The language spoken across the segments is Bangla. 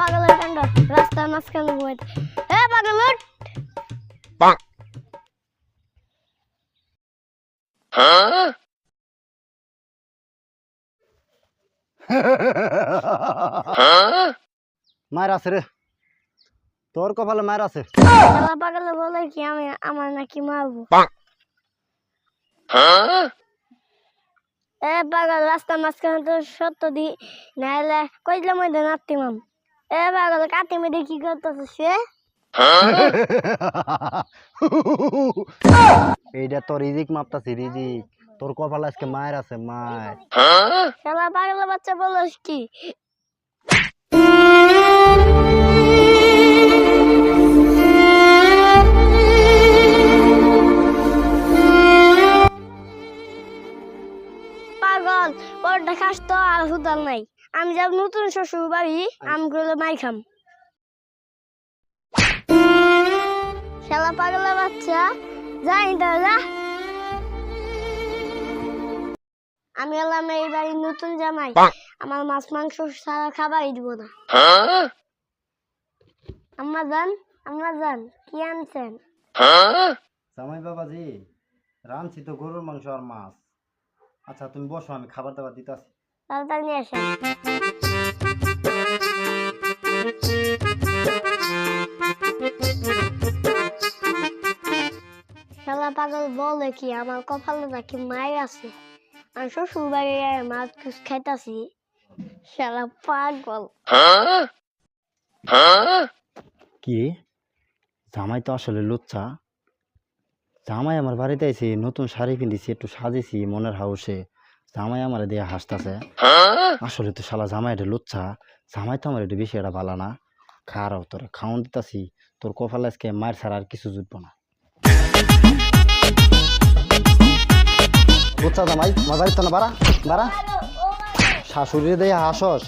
পাগলের কাণ্ড রাস্তার মাঝখানে ঘুমাইতে এ পাগল মায়ের আছে রে। তোর কপালে মায়ের আছে। পাগলে বলে কি আমি আমার নাকি মারবো? এ পাগল রাস্তার মাঝখানে তো সত্য দি নাহলে কইলে মধ্যে নাতি মাম। এ পাগল কাটি মেরে কি করতেছে সে এইটা তোর রিজিক মাপতাছি রিজিক। তোর কপালে আজকে মায়ের আছে মায়ের। শালা পাগলের বাচ্চা বলস কি? পাগল পরটা খাস তো আর হুদাল নাই। আমি যাব নতুন শ্বশুর বাড়ি আমগুলো মাই খাম। শালা পাগলের বাচ্চা যাই দাদা আমি হলাম এই বাড়ির নতুন জামাই। আমার মাছ মাংস সারা খাবারই দিব না। আম্মা যান আম্মা যান কি আনছেন? জামাই বাবাজি রাঁধছি তো গরুর মাংস আর মাছ। আচ্ছা তুমি বসো আমি খাবার দাবার দিতেছি। তাড়াতাড়ি নিয়ে আসেন। পাগল, বলে কি আমার কপালে নাকি মায়ের আছে? আমি শ্বশুর বাড়ি মাছ খুশ খাইতাছি। শালা পাগল। কি? জামাই তো আসলে লুচ্চা। জামাই আমার বাড়িতে আইছি, নতুন শাড়ি পিন্দিছি একটু সাজেছি মনের হাউসে। জামাই আমার দিয়ে হাসতাছে। আসলে তো শালা জামাই এটা লুচ্চা জামাই তো আমার একটু বেশি এটা ভালো না। খারাও তোরে খাওয়ান দিতাছি, তোর কপালে আজকে মায়ের ছাড়া আর কিছু জুটবো না। লুচ্চা জামাই আমার বাড়িতে না, বাড়া বাড়া। শাশুড়ি দিয়ে হাসস।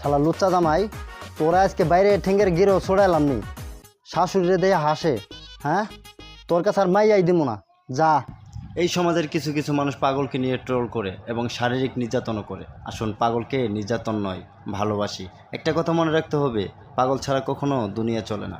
শালা লুচ্চা জামাই তোরা আজকে বাইরে ঠেঙ্গের গিরেও ছড়াইলাম নি। শাশুড়িরে দিয়ে হাসে হ্যাঁ? তোর কাছে আর মাইয়াই দিব না। যা। এই সমাজের কিছু কিছু মানুষ পাগলকে নিয়ে ট্রোল করে এবং শারীরিক নির্যাতনও করে। আসুন, পাগলকে নির্যাতন নয়, ভালোবাসি। একটা কথা মনে রাখতে হবে, পাগল ছাড়া কখনো দুনিয়া চলে না।